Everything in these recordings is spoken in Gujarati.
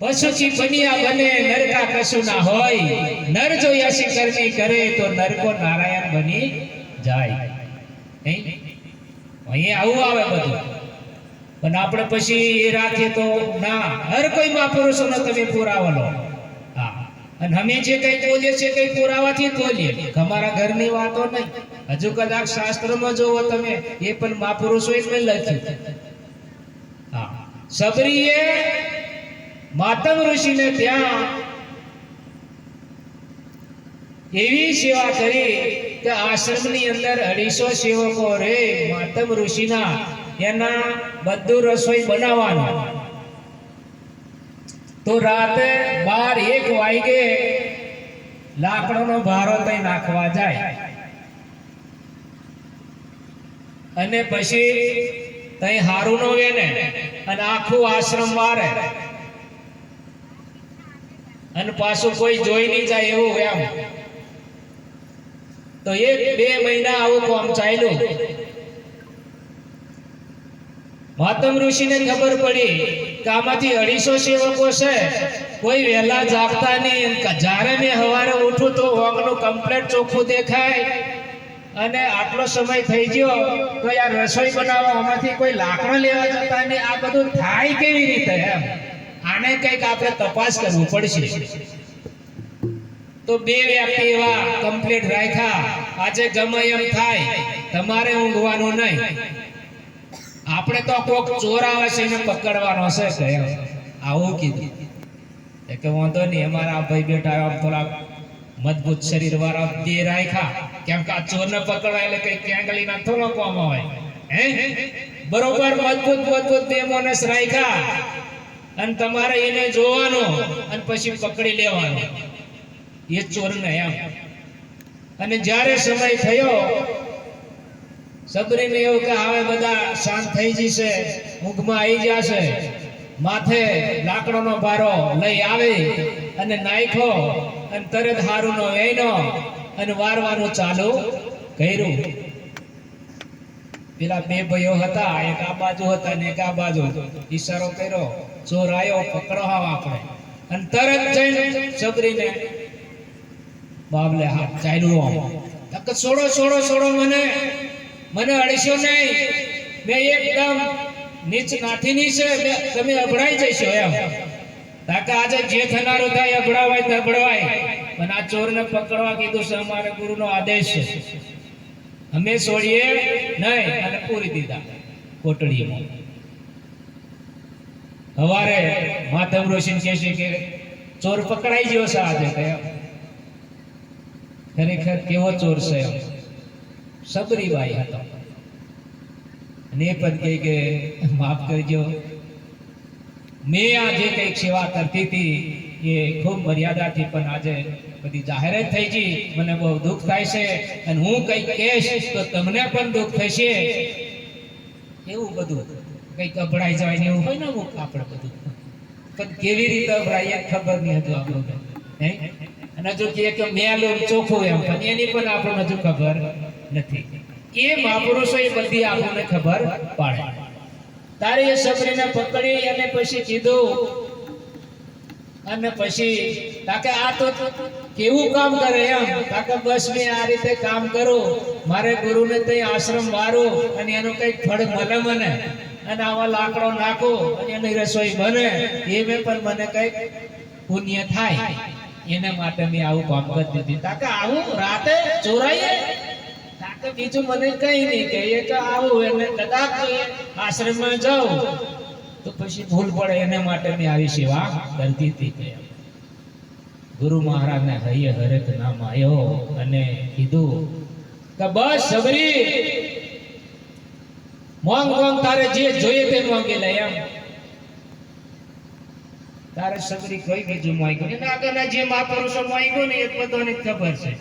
પશુથી બન્યા બને નરકા કશું ના હોય, નર જો યશી કર્મી કરે તો નરકો નારાયણ બની જાય. નહીં? અહીંયા આવું આવે બધું. પણ આપણે પછી એ રાખીએ તો ના, હર કોઈ મહાપુરુષોનો તમે પુરાવો લો. હા. અને અમે જે કઈ બોલીએ છીએ કઈ પુરાવાથી બોલીએ. અમારા ઘરની વાતો નહીં. હજુ કદાચ શાસ્ત્રમાં જોવો તમે, એ પણ મહાપુરુષોએ જ લખ્યું. હા. સબરીએ માતમ ઋષિને ત્યાં એવી સેવા કરી કે આશ્રમની અંદર અઢીસો સેવકો રે માતમ ઋષિના એના બધું રસોઈ બનાવવાનું. તો રાતે બાર એક વાગે લાકડાનો ભારો તઈ નાખવા જાય. અને પછી તઈ હારું નો વેને અને આખું આશ્રમ વારે. અને પાછું કોઈ જોઈ નહીં જાય એવું એમ તો એક બે મહિના આવું કામ ચાલ્યું. માતમ ઋષિને ખબર પડી કે આમાંથી અઢીસો સેવકો છે. કોઈ વહેલા જાગતા નહીં જ્યારે મેં સવારે ઉઠું તો વાંગનું કમ્પ્લેટ ચોખ્ખું દેખાય. અને આટલો સમય થઈ ગયો તો યાર રસોઈ બનાવવા આમાંથી કોઈ લાકડો લેવા જતા નહીં. આ બધું થાય કેવી રીતે એમ? આને કંઈક આપણે તપાસ કરવું પડશે. તો બે વ્યક્તિ એવા કમ્પ્લીટ રાખ્યા. આજે ગમે એમ થાય, તમારે ઊંઘવાનું નહીં. આપણે તો કોક ચોર આવે છે એને પકડવાનો છે કે આવું કીધું. કે વાંધો નહીં, અમારા ભાઈ બેટા આમ થોડા મજબૂત શરીર વાળા બે રાખ્યા. કેમ કે આ ચોરને પકડવા એટલે કઈ કેંગલી ના થોડો કોમ હોય. હે? બરોબર, મજબૂત મજબૂત બે મોનસ રાખ્યા. અને તમારે એને જોવાનું અને પછી પકડી લેવાનું. એ ચોરને એમ. અને જ્યારે સમય થયો, સબરીને એવું કે હવે બધા શાંત થઈ જશે ઊંઘમાં આવી જશે. માથે લાકડાનો ભારો લઈ આવે અને નાખ્યો અને તરત હારુનો વેનો અને વારવાનું ચાલુ કર્યું. પેલા બે ભાઈઓ હતા, એક આ બાજુ હતા ને એક આ બાજુ. ઈશારો કર્યો. ચોર આવ્યો પકડો આપણે અને તરત જઈને સબરીને બાબલે હાથ ચાલ્યો તક છોડો છોડો છોડો મને. મને અડશો નહીં. મેં એકદમ નીચ નાથીની છે. તમે અભડાઈ જશો એમ. તાકે આજે જે થનારું થાય અભડાવાય તો અભડાવાય. પણ આ ચોરને પકડવા કીધું છે અમારે ગુરુનો આદેશ છે. અમે છોડીએ નહીં અને પૂરી દીધા કોટડીમાં. હવારે માધવ રોશન કહે છે કે ચોર પકડાઈ ગયો છે આજે કયા ખરેખર કેવો ચોર છે? સબરીબાઈ હતો. ને પણ કહે કે, માફ કરજો. મેં આ જે કંઈક સેવા કરતી હતી. એ ખૂબ મર્યાદાથી પણ આજે બધી જાહેરાત થઈ ગઈ. મને બહુ દુઃખ થાય છે. અને હું કંઈક કહેશ તો તમને પણ દુઃખ થશે. એવું બધું કંઈક અભડાઈ જાય ને એવું હોય ને અમુક આપણે બધું. પણ કેવી રીતે અભડાય એ ખબર નહીં હતું આપણને હે? અને જો કહે કે મેલું ચોખ્ખું એમ, પણ એની પણ આપણને હજુ ખબર નથી. એ મહાપુરુષો એ બધી આપણને ખબર પાડે. તારે એ સબરીને પકડી અને પછી કીધું અને પછી તાકે આ તો કેવું કામ કરે એમ. કાકે બસ મેં આ રીતે કામ કરું. મારે ગુરુને ત્યાં આશ્રમ વારો અને એનું કંઈક ફળ મળે મને. અને આવા લાકડો નાખો અને એની રસોઈ બને. એ મેં પણ મને કઈ પુણ્ય થાય. એના માટે મેં આવું કામ કરી દીધી. તાકે આવું? રાતે ચોરાઈએ? તાકે બીજું મને કઈ નહીં કે, એ તો આવું એને કદાચ આશ્રમમાં જાઉં. તો પછી ભૂલ પડે, એના માટે મેં આવી સેવા કરતી હતી કે, ગુરુ મહારાજને હૈયે હરેક નામ આવ્યો અને કીધું કે, બસ, સબરી. મોંગ મોંગ તારે જે જોઈએ તે માંગી લે એમ. તારે સગરી કોઈ બીજું માંગ્યું એના આગળના જે મહાપુરુષો માંગ્યું ને એ બધાને ખબર છે.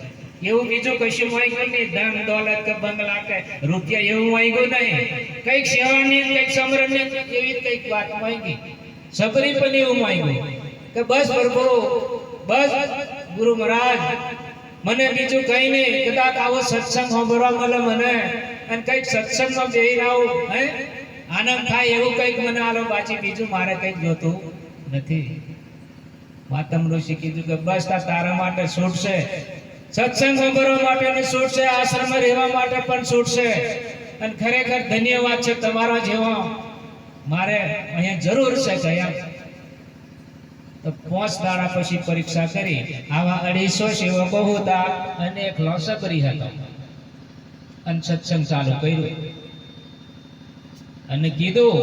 એવું બીજું કશું માંગ્યું નહીં. ધન, દોલત કે બંગલા કે રૂપિયા એવું માંગ્યું નહીં. કંઈક સેવાની કંઈક સમરણની એવી કંઈક વાત માંગી સબરી પણ એવું માંગ્યું કે બસ પ્રભુ, બસ ગુરુ મહારાજ, મને બીજું કઈ નહીં. કદાચ આવો સત્સંગ સાંભળવા મળે મને. અને કંઈક સત્સંગમાં બેહી આવું, હે? આનંદ થાય એવું કંઈક મને આલો બાકી બીજું મારે કંઈક જોતું નથી. માતમ ઋષિ કીધું કે બસ આ તારા માટે છૂટશે સત્સંગ સાંભળવા માટેની છૂટ છે આશ્રમ રહેવા માટે પણ છૂટ છે. અને ખરેખર ધન્યવાદ છે તમારા જેવા. મારે અહીંયા જરૂર છે કયા તો પાંચ દાડા પછી પરીક્ષા કરી. આવા અઢીસો સેવકો હતા અને એક લોસકરી હતો. અને સત્સંગ ચાલુ કર્યું. અને કીધું,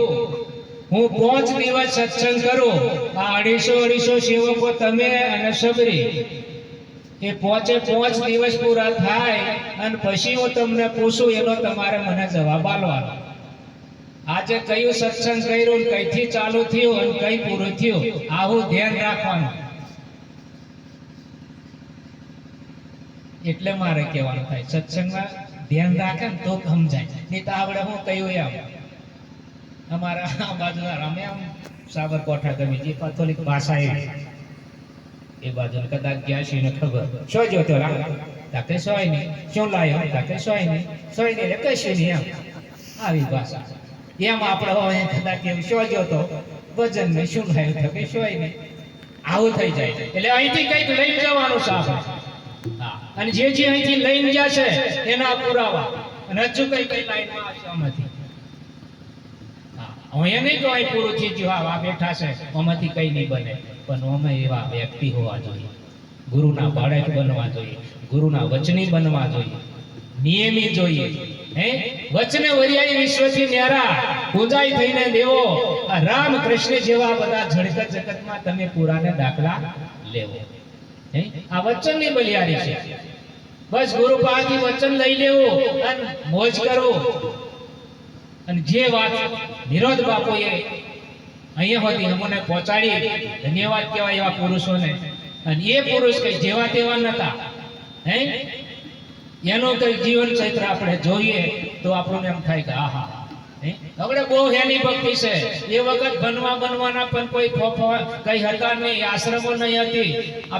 હું પાંચ દિવસ સત્સંગ કરું. આ અઢીસો અઢીસો સેવકો તમે અને સબરી. એ પોચે પોચ દિવસ પૂરા થાય અને પછી હું તમને પૂછું એનો તમારે મને જવાબ આલવાનો આજે કયું સત્સંગ કર્યું કઈથી ચાલુ થયું અને કઈ પૂરું થયું, આવું ધ્યાન રાખવાનું. એટલે મારે કહેવાનું થાય, સત્સંગમાં ધ્યાન રાખે ને તો સમજાય. નહીં તો આપણે હું કહ્યું એમ. અમારા આ બાજુના અમે આમ સાબરકોઠા ગમી જે થોડીક ભાષા એ. એ બાજુ કદાચ ગયા છે ને ખબર. શું જોતો રામ. તાકે સોય નહીં. શું લાયો? તાકે સોય નહીં. સોય નહીં એટલે કશું નહીં એમ. આવી ભાષા. એમ આપણે હવે કદાચ એમ શું જોતો વજન ને શું લાયો તો કે સોય નહીં. આવું થઈ જાય. એટલે અહીંથી કંઈક લઈને જવાનું સાહેબ. હા. અને જે જે અહીંથી લઈને જશે એના પુરાવા. અને હજુ કઈ કઈ લાઈનમાં ગયું છે બનવા જોઈએ. ગુરુના જોઈએ. વચને વરિયાળી વિશ્વથી રામ કૃષ્ણ જેવા બધા જળકત જગતમાં તમે પુરાને દાખલા લેવો. હે? વચનની બલિયારી છે. બસ ગુરુ પાસેથી વચન લઈ લેવું અને મોજ કરો. અને જે વાત નિરોધ બાપુએ અહીંયા હોતી અમને પહોંચાડી, ધન્યવાદ કહેવાય એવા પુરુષોને. અને એ પુરુષ કઈ જેવા તેવા નતા. હે? એનો કઈ જીવન ચરિત્ર આપણે જોઈએ તો આપણને એમ થાય કે આહા? હવે બહુ હેલી ભક્તિ છે. એ વખત બનવા બનવાના પણ કોઈ કઈ હતા નહીં, આશ્રમો નહીં હતી. આ